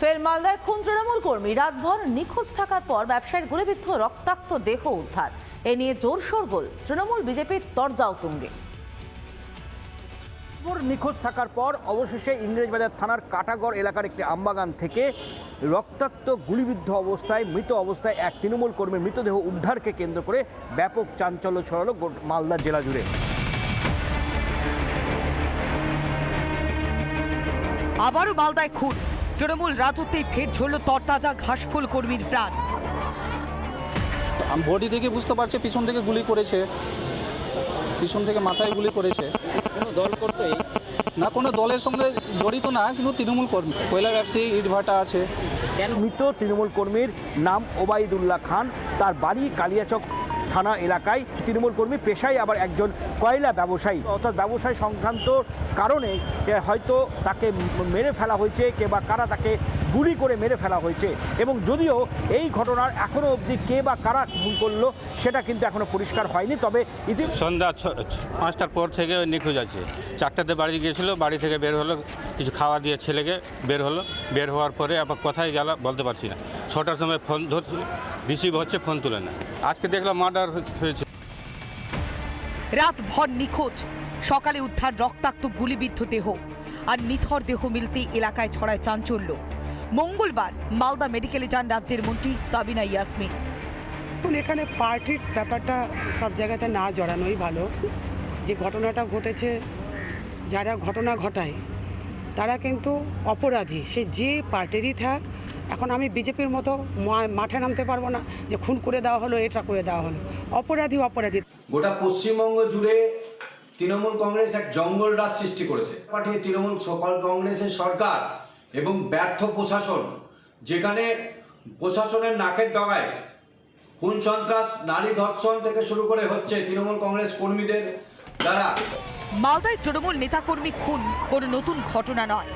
ফের মালদায় খুন তৃণমূল কর্মী। রাতভর নিখোঁজ থাকার পর ব্যবসায়ীর গুলিবিদ্ধ রক্তাক্ত দেহ উদ্ধার। এ নিয়ে জোর শোরগোল তৃণমূল বিজেপির তরজাও তুঙ্গে। ওর নিখোঁজ থাকার পর অবশেষে ইংরেজবাজার থানার কাটাগড় এলাকার একটি আমবাগান থেকে রক্তাক্ত গুলিবিদ্ধ অবস্থায় মৃত অবস্থায় এক তৃণমূল কর্মীর মৃতদেহ উদ্ধারকে কেন্দ্র করে ব্যাপক চাঞ্চল্য ছড়ালো মালদা জেলা জুড়ে। আবারও মালদায় খুন। তৃণমূল রাজত্বেই ফের ঝরল তরতাজা ঘাসফুল কর্মীর প্রাণ। আমি বডি দেখে বুঝতে পারছি পিছন থেকে গুলি করেছে। পিছন থেকে মাথায় গুলি করেছে। কোনো দল করতে না কোনো দলের সঙ্গে জড়িত না কিন্তু তৃণমূল কর্মী। কয়লা ব্যবসায়ী ইটভাটা আছে। মৃত তৃণমূল কর্মীর নাম ওবায়দুল্লাহ খান তার বাড়ি কালিয়াচক থানা এলাকায় তৃণমূল কর্মী পেশায় আবার একজন কয়লা ব্যবসায়ী। অর্থাৎ ব্যবসায় সংক্রান্ত কারণে হয়তো তাকে মেরে ফেলা হয়েছে কে বা কারা তাকে গুলি করে মেরে ফেলা হয়েছে। এবং যদিও এই ঘটনার এখনও অবধি কে বা কারা খুন করল, সেটা কিন্তু এখনও পরিষ্কার হয়নি। তবে ইতি সন্ধ্যা পাঁচটার পর থেকে নিখোঁজ আছে। চারটাতে বাড়ি গিয়েছিল, বাড়ি থেকে বের হলো, কিছু খাওয়া দিয়ে ছেলেকে বের হলো। বের হওয়ার পরে আবার কোথায় গেল বলতে পারছি না। ছটার সময় ফোন ধরছি রিসিভ হচ্ছে ফোন তুলে না আজকে দেখলাম মার্ডার হয়েছে। রাত ভর নিখোঁজ। সকালে উদ্ধার রক্তাক্ত গুলিবিদ্ধ দেহ। আর নিথর দেহ মিলতেই এলাকায় ছড়ায় চাঞ্চল্য। মঙ্গলবার মালদা মেডিকেলে যান রাজ্যের মন্ত্রী সাবিনা ইয়াসমিন। এখন এখানে পার্টির ব্যাপারটা সব জায়গাতে না জড়ানোই ভালো। যে ঘটনাটা ঘটেছে যারা ঘটনা ঘটায় তারা কিন্তু অপরাধী। সে যে পার্টিরই থাক এখন আমি বিজেপির মতো মা- মাঠে নামতে পারব না যে খুন করে দেওয়া হলো এটা করে দেওয়া হলো। অপরাধী অপরাধী। গোটা পশ্চিমবঙ্গ জুড়ে তৃণমূল কংগ্রেস এক জঙ্গল রাজ সৃষ্টি করেছে। পাঠিয়ে তৃণমূল সকল কংগ্রেসের সরকার এবং ব্যর্থ প্রশাসন যেখানে প্রশাসনের নাকের ডগায় খুন সন্ত্রাস নারী ধর্ষণ থেকে শুরু করে হচ্ছে তৃণমূল কংগ্রেস কর্মীদের দ্বারা। মালদায় তৃণমূল নেতাকর্মী খুন কোনো নতুন ঘটনা নয়।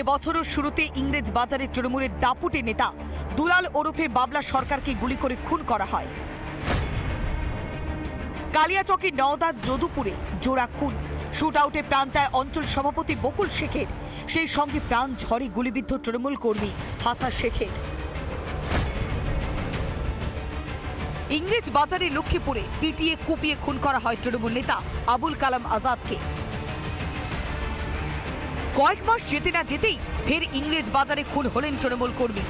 এবছরের শুরুতে ইংরেজ বাজারে তৃণমূলের দাপুটে নেতা দুলাল ওরফে বাবলা সরকারকে গুলি করে খুন করা হয়। কালিয়াচকে নওদার যদুপুরে জোড়া খুন। শুট আউটে প্রাণ চায় অঞ্চল সভাপতি বকুল শেখের। সেই সঙ্গে প্রাণ ঝরে গুলিবিদ্ধ তৃণমূল কর্মী হাসান শেখের। ইংরেজ বাজারে লক্ষ্মীপুরে পিটিয়ে কুপিয়ে খুন করা হয় তৃণমূল নেতা আবুল কালাম আজাদকে। কয়েক মাস যেতে না যেতেই ফের ইংরেজ বাজারে খুন হলেন তৃণমূল কর্মী।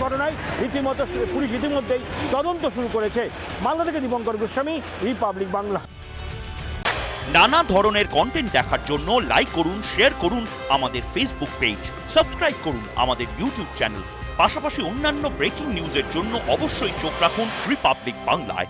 ঘটনায় রীতিমতো পুলিশ ইতিমধ্যেই তদন্ত শুরু করেছে। মালদা থেকে দীপঙ্কর গোস্বামী রিপাবলিক বাংলা। নানা ধরনের কন্টেন্ট দেখার জন্য লাইক করুন শেয়ার করুন আমাদের ফেসবুক পেজ সাবস্ক্রাইব করুন আমাদের ইউটিউব চ্যানেল পাশাপাশি অন্যান্য ব্রেকিং নিউজের জন্য অবশ্যই চোখ রাখুন রিপাবলিক বাংলায়